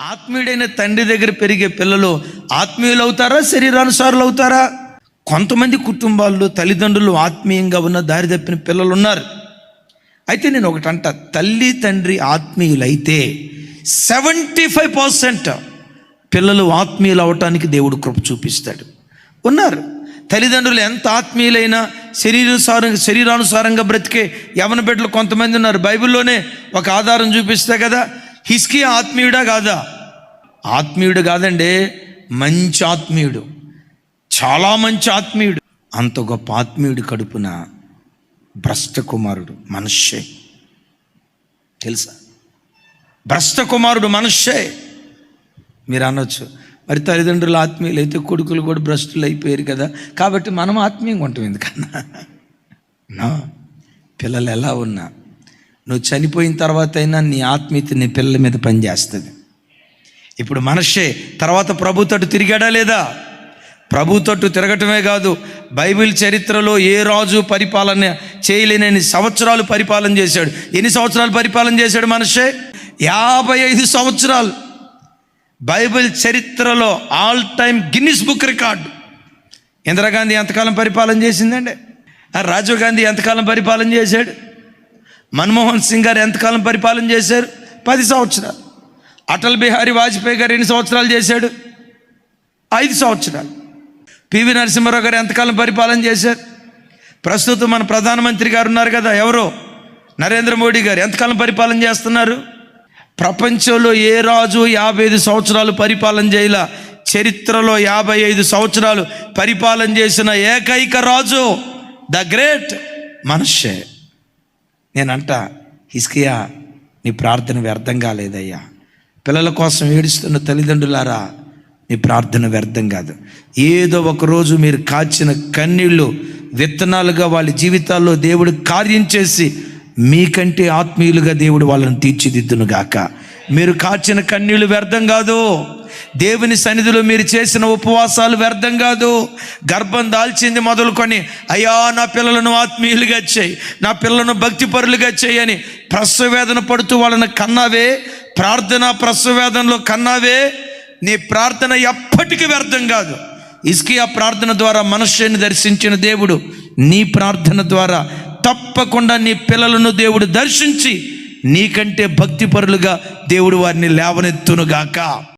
ఆత్మీయుడైన తండ్రి దగ్గర పెరిగే పిల్లలు ఆత్మీయులు అవుతారా శరీరానుసారులు అవుతారా కొంతమంది కుటుంబాల్లో తల్లిదండ్రులు ఆత్మీయంగా ఉన్న దారి తప్పిన పిల్లలు ఉన్నారు అయితే నేను ఒకటి అంట తల్లి తండ్రి ఆత్మీయులైతే సెవెంటీ ఫైవ్ పర్సెంట్ పిల్లలు ఆత్మీయులు అవటానికి దేవుడు కృప చూపిస్తాడు. ఉన్నారు. తల్లిదండ్రులు ఎంత ఆత్మీయులైనా శరీరానుసారంగా శరీరానుసారంగా బ్రతికే యవన బిడ్డలు కొంతమంది ఉన్నారు. బైబిల్లోనే ఒక ఆధారం చూపిస్తే కదా హిస్కి ఆత్మీయుడా కాదా? ఆత్మీయుడు కాదండి మంచి ఆత్మీయుడు. చాలా మంచి ఆత్మీయుడు. అంత గొప్ప ఆత్మీయుడి కడుపున భ్రష్ట కుమారుడు మనుష్యే. తెలుసా? భ్రష్ట కుమారుడు మనుష్యే. మీరు అనొచ్చు. మరి తల్లిదండ్రులు ఆత్మీయులు అయితే కొడుకులు కూడా భ్రష్టులు అయిపోయారు కదా. కాబట్టి మనం ఆత్మీయంగా ఉంటాం ఎందుకన్నా? పిల్లలు ఎలా ఉన్నా నువ్వు చనిపోయిన తర్వాత అయినా నీ ఆత్మీయత నీ పిల్లల మీద పనిచేస్తుంది. ఇప్పుడు మనషే తర్వాత ప్రభు తట్టు తిరిగాడా లేదా? ప్రభు తట్టు తిరగటమే కాదు బైబిల్ చరిత్రలో ఏ రాజు పరిపాలన చేయలేనని సంవత్సరాలు పరిపాలన చేశాడు. ఎన్ని సంవత్సరాలు పరిపాలన చేశాడు మనషే యాభై ఐదు సంవత్సరాలు. బైబిల్ చరిత్రలో all time Guinness book record. Indira Gandhi ఎంతకాలం పరిపాలన చేసిందండి? రాజీవ్ గాంధీ ఎంతకాలం పరిపాలన చేశాడు? మన్మోహన్ సింగ్ గారు ఎంతకాలం పరిపాలన చేశారు? పది సంవత్సరాలు. అటల్ బిహారీ వాజ్పేయి గారు ఎన్ని సంవత్సరాలు చేశాడు? ఐదు సంవత్సరాలు. పివి నరసింహారావు గారు ఎంతకాలం పరిపాలన చేశారు? ప్రస్తుతం మన ప్రధానమంత్రి గారు ఉన్నారు కదా ఎవరో? నరేంద్ర మోడీ గారు ఎంతకాలం పరిపాలన చేస్తున్నారు? ప్రపంచంలో ఏ రాజు యాభై ఐదు సంవత్సరాలు పరిపాలన చేయాల? చరిత్రలో యాభై ఐదు సంవత్సరాలు పరిపాలన చేసిన ఏకైక రాజు ద గ్రేట్ మనుష్యే. నేనంట హిస్కియా నీ ప్రార్థన వ్యర్థం కాలేదయ్యా. పిల్లల కోసం ఏడుస్తున్న తల్లిదండ్రులారా నీ ప్రార్థన వ్యర్థం కాదు. ఏదో ఒక రోజు మీరు కాచిన కన్నీళ్ళు విత్తనాలుగా వాళ్ళ జీవితాల్లో దేవుడు కార్యం చేసి మీకంటే ఆత్మీయులుగా దేవుడు వాళ్ళని తీర్చిదిద్దును గాక మీరు కాచిన కన్నీళ్ళు వ్యర్థం కాదు. దేవుని సన్నిధిలో మీరు చేసిన ఉపవాసాలు వ్యర్థం కాదు. గర్భం దాల్చింది మొదలుకొని అయ్యా నా పిల్లలను ఆత్మీయులుగా చేయి నా పిల్లలను భక్తిపరులుగా అని ప్రసవేదన పడుతూ వాళ్ళని కన్నావే ప్రార్థన ప్రసవేదనలో కన్నావే. నీ ప్రార్థన ఎప్పటికీ వ్యర్థం కాదు. ఇస్కియా ప్రార్థన ద్వారా మనుష్యుని దర్శించిన దేవుడు నీ ప్రార్థన ద్వారా తప్పకుండా నీ పిల్లలను దేవుడు దర్శించి నీకంటే భక్తిపరులుగా దేవుడు వారిని లేవనెత్తునుగాక.